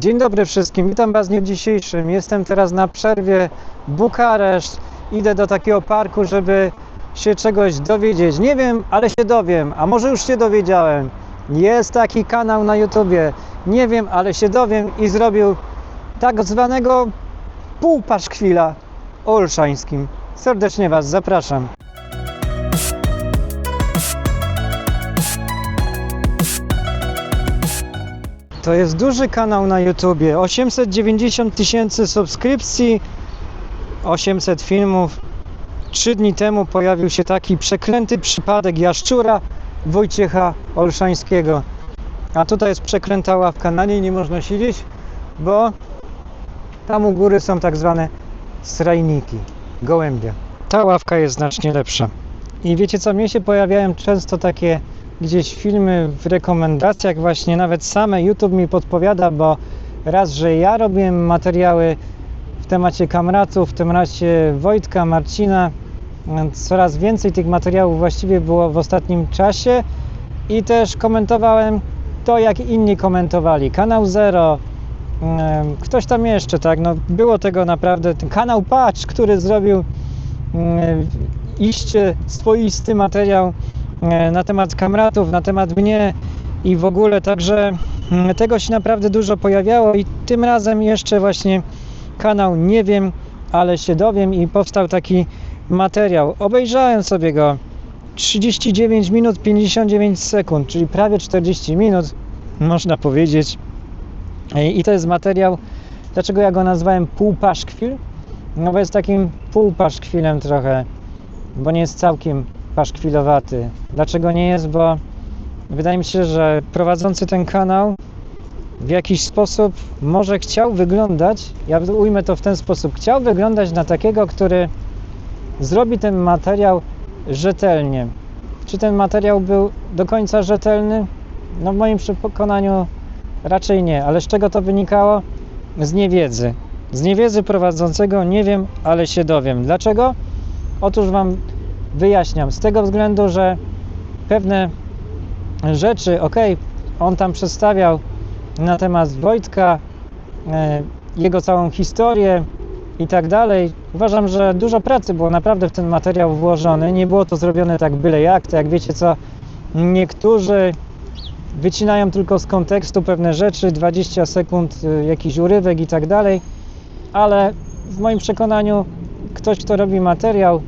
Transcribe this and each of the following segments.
Dzień dobry wszystkim, witam Was w dniu dzisiejszym. Jestem teraz na przerwie Bukareszt. Idę do takiego parku, żeby się czegoś dowiedzieć. Nie wiem, ale się dowiem, a może już się dowiedziałem. Jest taki kanał na YouTubie. Nie wiem, ale się dowiem i zrobił tak zwanego półpaszkwila Olszańskim. Serdecznie Was zapraszam. To jest duży kanał na YouTubie. 890 tysięcy subskrypcji, 800 filmów. Trzy dni temu pojawił się taki przeklęty przypadek jaszczura Wojciecha Olszańskiego. A tutaj jest przeklęta ławka. Na niej nie można siedzieć, bo tam u góry są tak zwane srajniki, gołębie. Ta ławka jest znacznie lepsza. I wiecie co, mnie się pojawiają często takie gdzieś filmy w rekomendacjach, właśnie nawet same YouTube mi podpowiada, bo raz, że ja robiłem materiały w temacie kamratów, w temacie Wojtka, Marcina, coraz więcej tych materiałów właściwie było w ostatnim czasie. I też komentowałem to, jak inni komentowali. Kanał Zero, ktoś tam jeszcze, tak, no było tego naprawdę, ten kanał Patch, który zrobił iście swoisty materiał na temat kamratów, na temat mnie i w ogóle, także mm, tego się naprawdę dużo pojawiało i tym razem jeszcze właśnie kanał Nie wiem, ale się dowiem i powstał taki materiał. Obejrzałem sobie go 39 minut 59 sekund, czyli prawie 40 minut, można powiedzieć. I to jest materiał, dlaczego ja go nazwałem półpaszkwil? No bo jest takim półpaszkwilem trochę, bo nie jest całkiem paszkwilowaty. Dlaczego nie jest? Bo wydaje mi się, że prowadzący ten kanał w jakiś sposób może chciał wyglądać, ja ujmę to w ten sposób, chciał wyglądać na takiego, który zrobi ten materiał rzetelnie. Czy ten materiał był do końca rzetelny? No w moim przekonaniu raczej nie, ale z czego to wynikało? Z niewiedzy. Z niewiedzy prowadzącego nie wiem, ale się dowiem. Dlaczego? Otóż Wam wyjaśniam. Z tego względu, że pewne rzeczy, ok, on tam przedstawiał na temat Wojtka, e, jego całą historię i tak dalej. Uważam, że dużo pracy było naprawdę w ten materiał włożony. Nie było to zrobione tak byle jak. To jak wiecie co, niektórzy wycinają tylko z kontekstu pewne rzeczy, 20 sekund, y, jakiś urywek i tak dalej, ale w moim przekonaniu ktoś, kto robi materiał,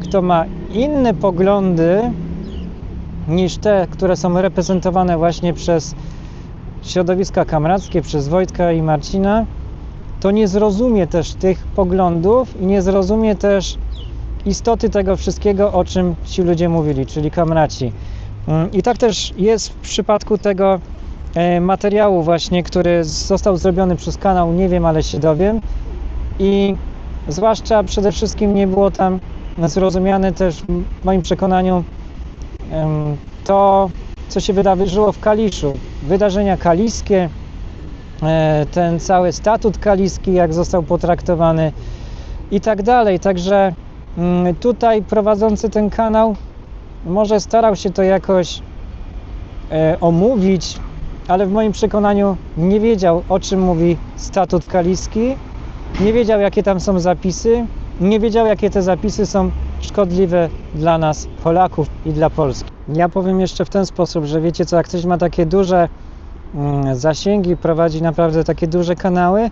kto ma inne poglądy niż te, które są reprezentowane właśnie przez środowiska kamrackie, przez Wojtka i Marcina, to nie zrozumie też tych poglądów i nie zrozumie też istoty tego wszystkiego, o czym ci ludzie mówili, czyli kamraci. Mm, I tak też jest w przypadku tego e, materiału właśnie, który został zrobiony przez kanał Nie wiem, ale się dowiem i zwłaszcza przede wszystkim nie było tam zrozumiane też w moim przekonaniu to, co się wydarzyło w Kaliszu. Wydarzenia kaliskie, e, ten cały statut kaliski, jak został potraktowany i tak dalej. Także tutaj prowadzący ten kanał może starał się to jakoś e, omówić, ale w moim przekonaniu nie wiedział, o czym mówi statut kaliski, nie wiedział, jakie tam są zapisy, nie wiedział, jakie te zapisy są szkodliwe dla nas, Polaków i dla Polski. Ja powiem jeszcze w ten sposób, że wiecie co, jak ktoś ma takie duże mm, zasięgi, prowadzi naprawdę takie duże kanały,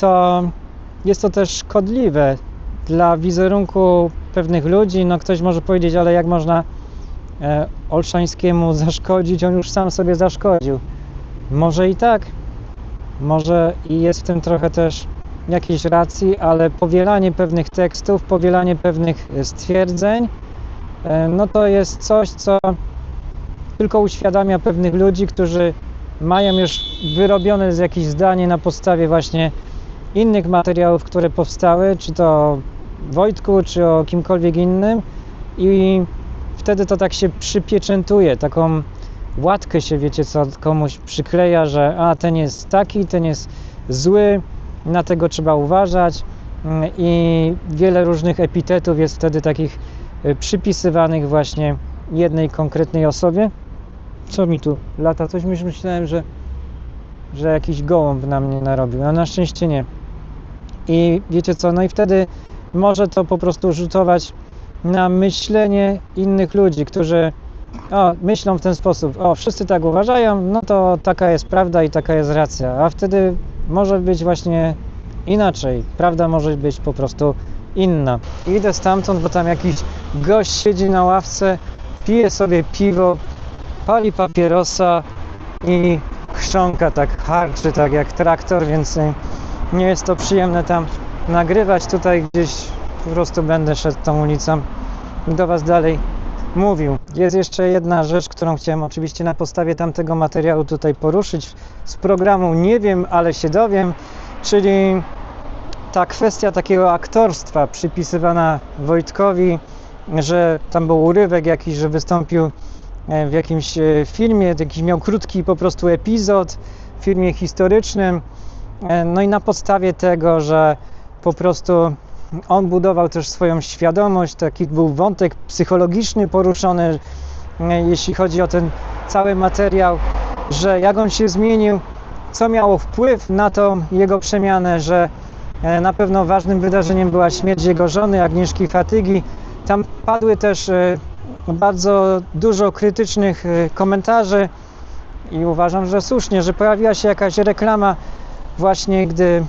to jest to też szkodliwe dla wizerunku pewnych ludzi. No ktoś może powiedzieć, ale jak można e, Olszańskiemu zaszkodzić? On już sam sobie zaszkodził. Może i tak, może i jest w tym trochę też jakiejś racji, ale powielanie pewnych tekstów, powielanie pewnych e, stwierdzeń, e, no to jest coś, co tylko uświadamia pewnych ludzi, którzy mają już wyrobione jakieś zdanie na podstawie właśnie innych materiałów, które powstały, czy to o Wojtku, czy o kimkolwiek innym. I wtedy to tak się przypieczętuje, taką łatkę się, wiecie co, komuś przykleja, że a, ten jest taki, ten jest zły, na tego trzeba uważać mm, i wiele różnych epitetów jest wtedy takich y, przypisywanych właśnie jednej konkretnej osobie. Co mi tu lata? Coś myśl- myślałem, że że jakiś gołąb na mnie narobił. No na szczęście nie. I wiecie co, no i wtedy może to po prostu rzutować na myślenie innych ludzi, którzy o, myślą w ten sposób, o, wszyscy tak uważają, no to taka jest prawda i taka jest racja, a wtedy może być właśnie inaczej, prawda może być po prostu inna. Idę stamtąd, bo tam jakiś gość siedzi na ławce, pije sobie piwo, pali papierosa i chrząka tak harczy, tak jak traktor, więc nie jest to przyjemne tam nagrywać. Tutaj gdzieś po prostu będę szedł tą ulicą do Was dalej mówił. Jest jeszcze jedna rzecz, którą chciałem oczywiście na podstawie tamtego materiału tutaj poruszyć z programu Nie wiem, ale się dowiem, czyli ta kwestia takiego aktorstwa przypisywana Wojtkowi, że tam był urywek jakiś, że wystąpił e, w jakimś e, filmie, jakiś miał krótki po prostu epizod w filmie historycznym. E, No i na podstawie tego, że po prostu on budował też swoją świadomość, taki był wątek psychologiczny poruszony, e, jeśli chodzi o ten cały materiał, że jak on się zmienił, co miało wpływ na tą jego przemianę, że e, na pewno ważnym wydarzeniem była śmierć jego żony, Agnieszki Fatygi. Tam padły też e, bardzo dużo krytycznych komentarzy i uważam, że słusznie, że pojawiła się jakaś reklama właśnie, gdy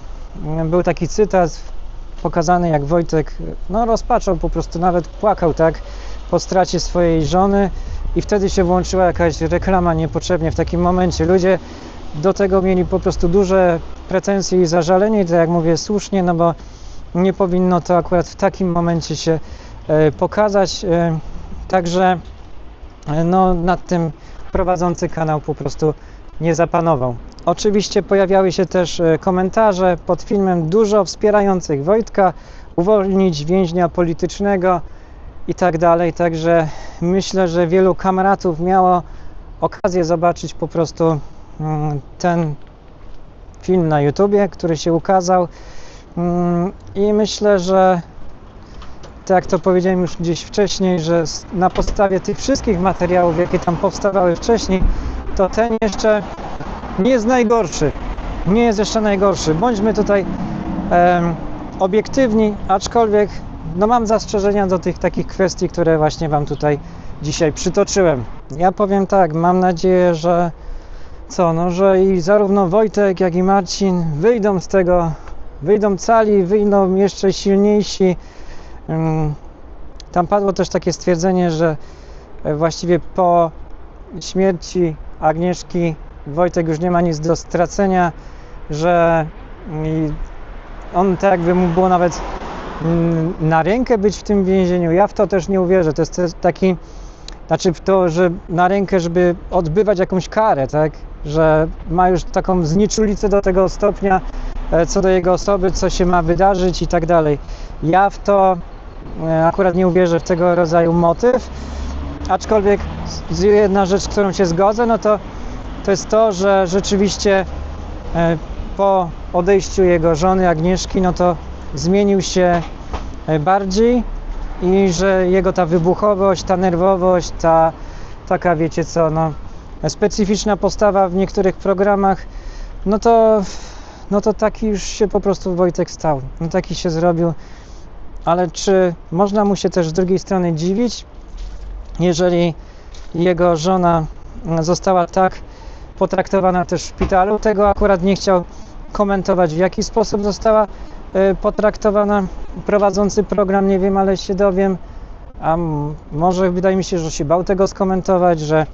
był taki cytat pokazany, jak Wojtek no, rozpaczał, po prostu nawet płakał, tak, po stracie swojej żony i wtedy się włączyła jakaś reklama niepotrzebnie w takim momencie. Ludzie do tego mieli po prostu duże pretensje i zażalenie, i to jak mówię słusznie, no bo nie powinno to akurat w takim momencie się e, pokazać. E, także e, no, nad tym prowadzący kanał po prostu nie zapanował. Oczywiście pojawiały się też e, komentarze pod filmem dużo wspierających Wojtka, uwolnić więźnia politycznego i tak dalej. Także myślę, że wielu kameratów miało okazję zobaczyć po prostu mm, ten film na YouTubie, który się ukazał. Mm, I myślę, że tak jak to powiedziałem już gdzieś wcześniej, że na podstawie tych wszystkich materiałów, jakie tam powstawały wcześniej, to ten jeszcze nie jest najgorszy. Nie jest jeszcze najgorszy. Bądźmy tutaj obiektywni, aczkolwiek no mam zastrzeżenia do tych takich kwestii, które właśnie Wam tutaj dzisiaj przytoczyłem. Ja powiem tak, mam nadzieję, że co, no, że i zarówno Wojtek, jak i Marcin wyjdą z tego, wyjdą cali, wyjdą jeszcze silniejsi. Tam padło też takie stwierdzenie, że e, właściwie po śmierci Agnieszki Wojtek już nie ma nic do stracenia, że on tak jakby mu było nawet na rękę być w tym więzieniu. Ja w to też nie uwierzę. To jest taki, znaczy w to, że na rękę, żeby odbywać jakąś karę, tak? Że ma już taką zniczulicę do tego stopnia e, co do jego osoby, co się ma wydarzyć i tak dalej. Ja w to e, akurat nie uwierzę w tego rodzaju motyw, aczkolwiek jedna rzecz, którą się zgodzę, no to to jest to, że rzeczywiście e, po odejściu jego żony Agnieszki, no to zmienił się e, bardziej i że jego ta wybuchowość, ta nerwowość, ta taka, wiecie co, no, specyficzna postawa w niektórych programach, no to, no to taki już się po prostu Wojtek stał. No taki się zrobił. Ale czy można mu się też z drugiej strony dziwić, jeżeli jego żona została tak potraktowana też w szpitalu? Tego akurat nie chciał komentować, w jaki sposób została e, potraktowana. Prowadzący program, nie wiem, ale się dowiem. A może wydaje mi się, że się bał tego skomentować, że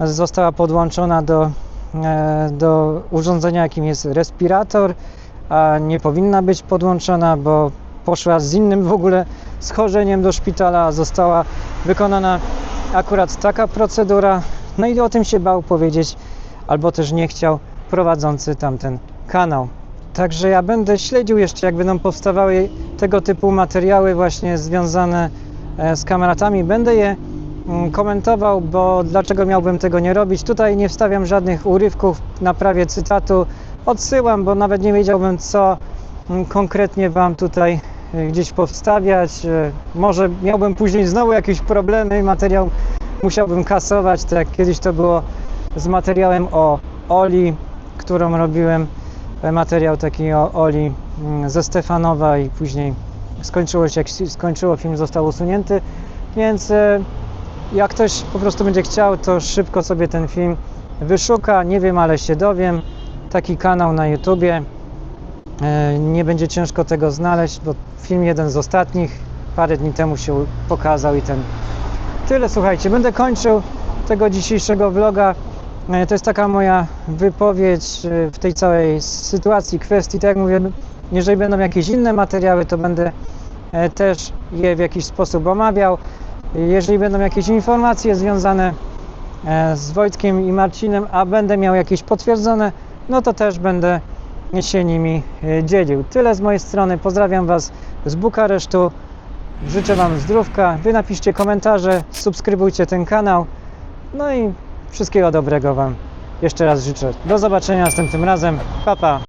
została podłączona do, e, do urządzenia, jakim jest respirator, a nie powinna być podłączona, bo poszła z innym w ogóle schorzeniem do szpitala, a została wykonana akurat taka procedura. No i o tym się bał powiedzieć, albo też nie chciał prowadzący tamten kanał. Także ja będę śledził jeszcze, jak będą powstawały tego typu materiały właśnie związane e, z kameratami. Będę je mm, komentował, bo dlaczego miałbym tego nie robić? Tutaj nie wstawiam żadnych urywków na prawie cytatu. Odsyłam, bo nawet nie wiedziałbym, co mm, konkretnie Wam tutaj e, gdzieś powstawiać. E, Może miałbym później znowu jakieś problemy materiał musiałbym kasować, tak jak kiedyś to było z materiałem o Oli, którą robiłem. E, Materiał taki o Oli mm, ze Stefanowa i później skończyło się, jak się skończyło, film został usunięty. Więc e, jak ktoś po prostu będzie chciał, to szybko sobie ten film wyszuka. Nie wiem, ale się dowiem. Taki kanał na YouTubie. E, Nie będzie ciężko tego znaleźć, bo film jeden z ostatnich parę dni temu się pokazał i ten tyle. Słuchajcie, będę kończył tego dzisiejszego vloga. E, To jest taka moja wypowiedź e, w tej całej sytuacji, kwestii. Tak jak mówię, jeżeli będą jakieś inne materiały, to będę e, też je w jakiś sposób omawiał. Jeżeli będą jakieś informacje związane z Wojtkiem i Marcinem, a będę miał jakieś potwierdzone, no to też będę się nimi dzielił. Tyle z mojej strony. Pozdrawiam Was z Bukaresztu. Życzę Wam zdrówka. Wy napiszcie komentarze, subskrybujcie ten kanał. No i wszystkiego dobrego Wam jeszcze raz życzę. Do zobaczenia następnym razem. Pa, pa.